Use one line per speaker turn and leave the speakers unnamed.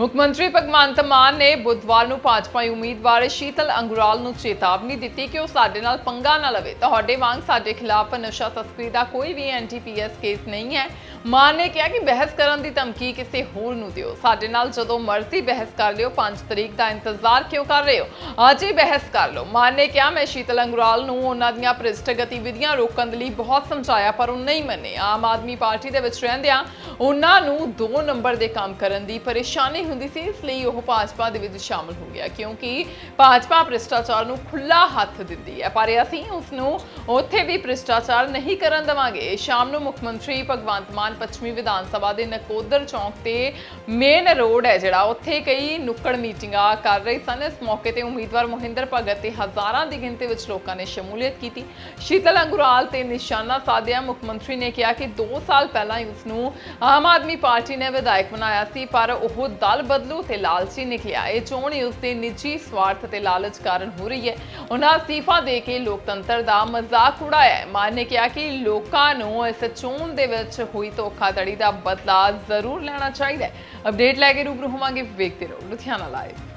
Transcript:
ਮੁੱਖ ਮੰਤਰੀ ਭਗਵੰਤ ਮਾਨ ਨੇ ਬੁੱਧਵਾਰ ਨੂੰ ਭਾਜਪਾ ਉਮੀਦਵਾਰ ਸ਼ੀਤਲ ਅੰਗੁਰਾਲ ਨੂੰ ਚੇਤਾਵਨੀ ਦਿੱਤੀ ਕਿ ਉਹ ਸਾਡੇ ਨਾਲ ਪੰਗਾ ਨਾ ਲਵੇ। ਤੁਹਾਡੇ ਵਾਂਗ ਸਾਡੇ ਖਿਲਾਫ ਨਸ਼ਾ ਤਸਕਰੀ ਦਾ ਕੋਈ ਵੀ ਐਨਟੀਪੀਐਸ ਕੇਸ ਨਹੀਂ ਹੈ। ਮਾਨ ਨੇ ਕਿਹਾ ਕਿ ਬਹਿਸ ਕਰਨ ਦੀ ਧਮਕੀ ਕਿਸੇ ਹੋਰ ਨੂੰ ਦਿਓ। ਸਾਡੇ ਨਾਲ ਜਦੋਂ ਮਰਜ਼ੀ ਬਹਿਸ ਕਰ ਲਿਓ 5 ਤਰੀਕ ਦਾ ਇੰਤਜ਼ਾਰ ਕਿਉਂ ਕਰ ਰਹੇ ਹੋ? ਅੱਜ ਹੀ ਬਹਿਸ ਕਰ ਲਓ। ਮਾਨ ਨੇ ਕਿਹਾ, ਮੈਂ ਸ਼ੀਤਲ ਅੰਗੁਰਾਲ ਨੂੰ ਉਹਨਾਂ ਦੀਆਂ ਭ੍ਰਿਸ਼ਟ ਗਤੀਵਿਧੀਆਂ ਰੋਕਣ ਦੇ ਲਈ ਬਹੁਤ ਸਮਝਾਇਆ, ਪਰ ਉਹ ਨਹੀਂ ਮੰਨੇ। ਆਮ ਆਦਮੀ ਪਾਰਟੀ ਦੇ ਵਿੱਚ ਰਹਿੰਦਿਆਂ ਉਹਨਾਂ ਨੂੰ 2 ਨੰਬਰ ਦੇ ਕੰਮ ਕਰਨ ਦੀ ਪਰੇਸ਼ਾਨੀ ਹੁੰਦੀ ਸੀ, ਇਸ ਲਈ ਉਹ ਭਾਜਪਾ ਦੇ ਵਿੱਚ ਸ਼ਾਮਲ ਹੋ ਗਿਆ, ਕਿਉਂਕਿ ਭਾਜਪਾ ਭ੍ਰਿਸ਼ਟਾਚਾਰ ਨੂੰ ਖੁੱਲਾ ਹੱਥ ਦਿੰਦੀ ਹੈ। ਪਰ ਅਸੀਂ ਉਸ ਨੂੰ ਉੱਥੇ ਵੀ ਭ੍ਰਿਸ਼ਟਾਚਾਰ ਨਹੀਂ ਕਰਨ ਦੇਵਾਂਗੇ। ਸ਼ਾਮ ਨੂੰ ਮੁੱਖ ਮੰਤਰੀ ਭਗਵੰਤ ਮਾਨ ਪੱਛਮੀ ਵਿਧਾਨ ਸਭਾ ਦੇ ਨਕੋਦਰ ਚੌਂਕ ਤੇ ਮੇਨ ਰੋਡ ਹੈ ਜਿਹੜਾ। ਉੱਥੇ ਕਈ ਨੁੱਕੜ ਮੀਟਿੰਗਾਂ ਕਰ ਰਹੇ ਸਨ। ਇਸ ਮੌਕੇ ਤੇ ਉਮੀਦਵਾਰ ਮੋਹਿੰਦਰ ਭਗਤ ਤੇ ਹਜ਼ਾਰਾਂ ਦੀ ਗਿਣਤੀ ਵਿੱਚ ਲੋਕਾਂ ਨੇ ਸ਼ਮੂਲੀਅਤ ਕੀਤੀ। ਸ਼ੀਤਲ ਅੰਗੁਰਾਲ ਤੇ ਨਿਸ਼ਾਨਾ ਸਾਧਿਆ। ਮੁੱਖ ਮੰਤਰੀ ਨੇ ਕਿਹਾ ਕਿ 2 ਸਾਲ ਪਹਿਲਾਂ ਉਸ ਨੂੰ ਆਮ ਆਦਮੀ ਪਾਰਟੀ ਨੇ ਵਿਧਾਇਕ ਬਣਾਇਆ ਸੀ, ਪਰ ਉਹ ਦਲ ਬਦਲੂ ਤੇ ਲਾਲਚੀ ਨਿਕਲਿਆ ਇਹ ਚੋਣ ਹੀ ਉਸ ਦੇ ਨਿੱਜੀ ਸਵਾਰਥ ਤੇ ਲਾਲਚ ਕਾਰਨ ਹੋ ਰਹੀ ਹੈ। ਉਹਨਾਂ ਅਸਤੀਫਾ ਦੇ ਕੇ ਲੋਕਤੰਤਰ ਦਾ ਮਜ਼ਾਕ ਉਡਾਇਆ ਮਾਨ ਨੇ ਕਿਹਾ ਕਿ ਲੋਕਾਂ ਨੂੰ ਇਸ ਚੋਣ ਦੇ ਵਿੱਚ ਹੋਈ ਧੋਖਾਧੜੀ ਦਾ ਬਦਲਾ ਜ਼ਰੂਰ ਲੈਣਾ ਚਾਹੀਦਾ ਹੈ। ਅਪਡੇਟ ਲੈ ਕੇ ਰੂਬਰੂ ਹੋਵਾਂਗੇ ਵੇਖਦੇ ਰਹੋ ਲੁਧਿਆਣਾ ਲਾਈਵ